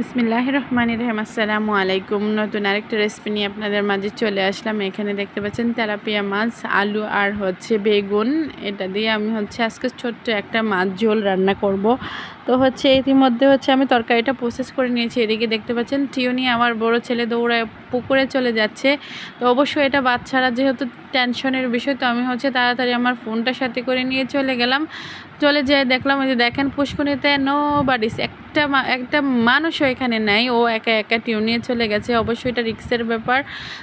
বিসমিল্লাহ রহমান রহিম আসসালামু আলাইকুম নতুন আরেকটা রেসিপি নিয়ে আপনাদের মাঝে চলে আসলাম। এখানে দেখতে পাচ্ছেন তেলাপিয়া মাছ, আলু আর হচ্ছে বেগুন। এটা দিয়ে আমি হচ্ছে আজকে ছোট্ট একটা মাছ ঝোল রান্না করব। তো হচ্ছে ইতিমধ্যে হচ্ছে আমি তরকারিটা প্রসেস করে নিয়েছি। এদিকে দেখতে পাচ্ছেন, টিউনি আমার বড় ছেলে দৌড়ায় পুকুরে চলে যাচ্ছে। তো অবশ্যই এটা বাচ্চারা যেহেতু টেনশনের বিষয়, তো আমি হচ্ছে তাড়াতাড়ি আমার ফোনটা সাথে করে নিয়ে চলে গেলাম। চলে যেয়ে দেখলাম যে দেখেন পুষ্কুনিতে নো বাড়িস একটা একটা মানুষও এখানে নাই। ও একা একা টিউ নিয়ে চলে গেছে, অবশ্যই এটা রিক্সের ব্যাপার।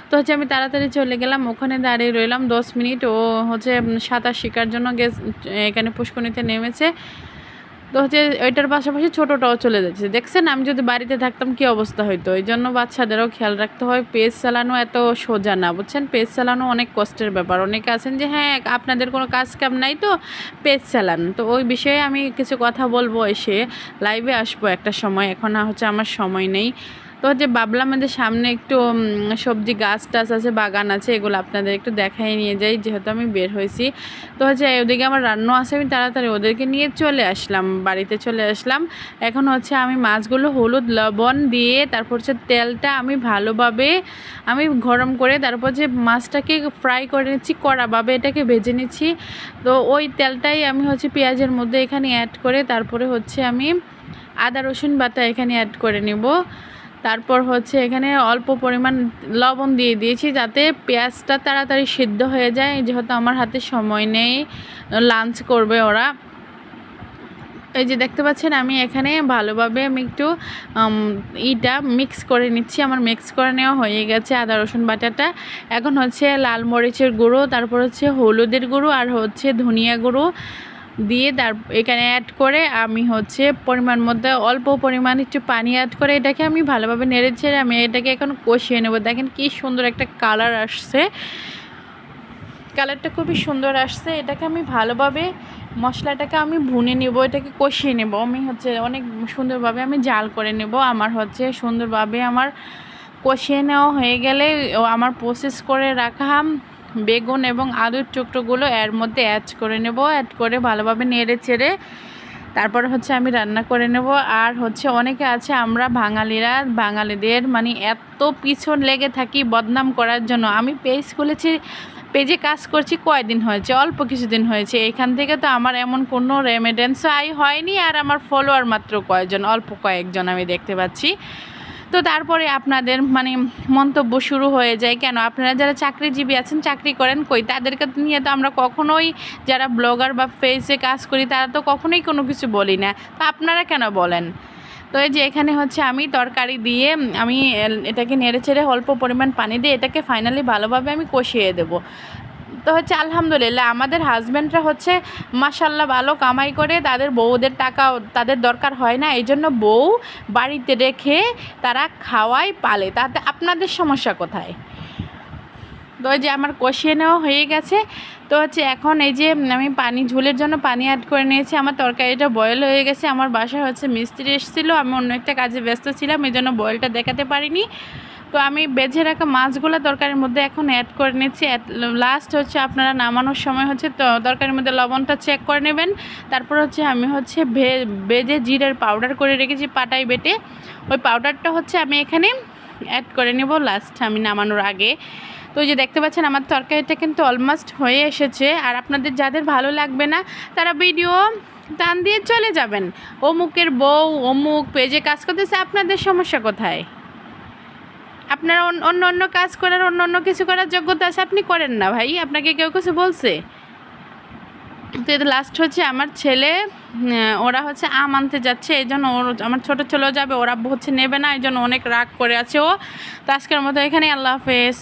তো হচ্ছে আমি তাড়াতাড়ি চলে গেলাম, ওখানে দাঁড়িয়ে রইলাম দশ মিনিট। ও হচ্ছে সাঁতার শেখার জন্য গেস এখানে পুষ্কুনিতে নেমেছে। তো হচ্ছে ওইটার পাশাপাশি ছোটোটাও চলে যাচ্ছে। দেখছেন, আমি যদি বাড়িতে থাকতাম কি অবস্থা হইতো? এই জন্য বাচ্চাদেরও খেয়াল রাখতে হয়, পেজ চালানো এত সোজা না, বুঝছেন? পেজ চালানো অনেক কষ্টের ব্যাপার। অনেকে আছেন যে হ্যাঁ আপনাদের কোনো কাজ কাম নাই তো, পেজ চালান। তো ওই বিষয়ে আমি কিছু কথা বলব এসে। লাইভে আসব একটা সময়, এখন হচ্ছে আমার সময় নেই। তো হচ্ছে ভাবলাম আমাদের সামনে একটু সবজি গাছ টাছ আছে, বাগান আছে, এগুলো আপনাদের একটু দেখাই নিয়ে যাই, যেহেতু আমি বের হয়েছি। তো হচ্ছে ওদিকে আমার রান্না আছে, আমি তাড়াতাড়ি ওদেরকে নিয়ে চলে আসলাম, বাড়িতে চলে আসলাম। এখন হচ্ছে আমি মাছগুলো হলুদ লবণ দিয়ে, তারপর হচ্ছে তেলটা আমি ভালোভাবে আমি গরম করে, তারপর যে মাছটাকে ফ্রাই করে নিচ্ছি, কড়াভাবে এটাকে ভেজে নিচ্ছি। তো ওই তেলটাই আমি হচ্ছে পেঁয়াজের মধ্যে এখানে অ্যাড করে, তারপরে হচ্ছে আমি আদা রসুন বাটা এখানে অ্যাড করে নিব। তারপর হচ্ছে এখানে অল্প পরিমাণ লবণ দিয়ে দিয়েছি যাতে পেঁয়াজটা তাড়াতাড়ি সিদ্ধ হয়ে যায়। যেহেতু আমার হাতে সময় নেই লাঞ্চ করবে ওরা। এই যে দেখতে পাচ্ছেন, আমি এখানে ভালোভাবে আমি একটু ইটা মিক্স করে নিচ্ছি। আমার মিক্স করে নেওয়া হয়ে গেছে আদা, রসুন বাটাটা। এখন হচ্ছে লাল মরিচের গুঁড়ো, তারপর হচ্ছে হলুদের গুঁড়ো আর হচ্ছে ধনিয়া গুঁড়ো। দিয়ে তার এখানে অ্যাড করে আমি হচ্ছে পরিমাণ মধ্যে অল্প পরিমাণ একটু পানি অ্যাড করে এটাকে আমি ভালোভাবে নেড়ে ছেড়ে আমি এটাকে এখন কষিয়ে নেব। দেখেন কি সুন্দর একটা কালার আসছে। কালারটা খুবই সুন্দর আসছে। এটাকে আমি ভালোভাবে মশলাটাকে আমি ভুনে নেব, এটাকে কষিয়ে নেব। আমি হচ্ছে অনেক সুন্দরভাবে আমি জাল করে নেব। আমার হচ্ছে সুন্দরভাবে আমার কষিয়ে নেওয়া হয়ে গেলে আমার প্রসেস করে রাখা বেগুন এবং আলুর টুকরোগুলো এর মধ্যে অ্যাড করে নেব অ্যাড করে ভালোভাবে নেড়ে চেড়ে তারপর হচ্ছে আমি রান্না করে নেব। আর হচ্ছে অনেকে আছে আমরা বাঙালিরা, বাঙালিদের মানে এত পিছন লেগে থাকি বদনাম করার জন্য। আমি পেজ খুলেছি, পেজে কাজ করছি, কয়দিন হয়েছে? অল্প কিছুদিন হয়েছে। এখান থেকে তো আমার এমন কোনো রেমিডেন্স আই হয়নি আর আমার ফলোয়ার মাত্র কয়েকজন অল্প কয়েকজন আমি দেখতে পাচ্ছি। তো তারপরে আপনাদের মানে মন্তব্য শুরু হয়ে যায়, কেন আপনারা যারা চাকরিজীবী আছেন, চাকরি করেন কই? তাদেরকে নিয়ে তো আমরা কখনোই যারা ব্লগার বা ফেসে কাজ করি, তারা তো কখনোই কোনো কিছু বলি না। তো আপনারা কেন বলেন? তো এই যে এখানে হচ্ছে আমি তরকারি দিয়ে, আমি এটাকে নেড়ে ছেড়ে অল্প পরিমাণ পানি দিয়ে এটাকে ফাইনালি ভালোভাবে আমি কষিয়ে দেবো। তো হচ্ছে আলহামদুলিল্লাহ, আমাদের হাজব্যান্ডরা হচ্ছে মাসাল্লাহ ভালো কামাই করে, তাদের বউদের টাকা তাদের দরকার হয় না, এই জন্য বউ বাড়িতে রেখে তারা খাওয়ায়, পালে। তাতে আপনাদের সমস্যা কোথায়? তো যে আমার কষিয়ে নেওয়া হয়ে গেছে। তো হচ্ছে এখন এই যে আমি পানি, ঝোলের জন্য পানি অ্যাড করে নিয়েছি, আমার তরকারিটা বয়েল হয়ে গেছে, আমার বাসায় হচ্ছে মিস্ত্রি এসেছিল, আমি অন্য একটা কাজে ব্যস্ত ছিলাম, এই জন্য বয়েলটা দেখাতে পারিনি। তো আমি বেজে রাখা মাছগুলো তরকারির মধ্যে এখন অ্যাড করে নিচ্ছি। লাস্ট হচ্ছে আপনারা নামানোর সময় হচ্ছে তো- তরকারির মধ্যে লবণটা চেক করে নেবেন। তারপর হচ্ছে আমি হচ্ছে বেজে জিরের পাউডার করে রেখেছি পাটাই বেটে। ওই পাউডারটা হচ্ছে আমি এখানে অ্যাড করে নেব লাস্ট আমি নামানোর আগে। তো যে দেখতে পাচ্ছেন আমার তরকারিটা কিন্তু অলমোস্ট হয়ে এসেছে। আর আপনাদের যাদের ভালো লাগবে না, তারা ভিডিও টান দিয়ে চলে যাবেন। অমুকের বউ, অমুক পেজে কাজ করতেছে, আপনাদের সমস্যা কোথায়? আপনার অন্য অন্য কাজ করার, অন্য অন্য কিছু করার যোগ্যতা আছে, আপনি করেন না ভাই, আপনাকে কেউ কিছু বলছে। তো এটা লাস্ট হচ্ছে আমার ছেলে ওরা হচ্ছে আম আনতে যাচ্ছে, এই জন্য ওর আমার ছোটো ছেলেও যাবে, ওরা হচ্ছে নেবে না, এই জন্য অনেক রাগ করে আছে ও। তো আজকের মতো এখানে আল্লাহ হাফেজ।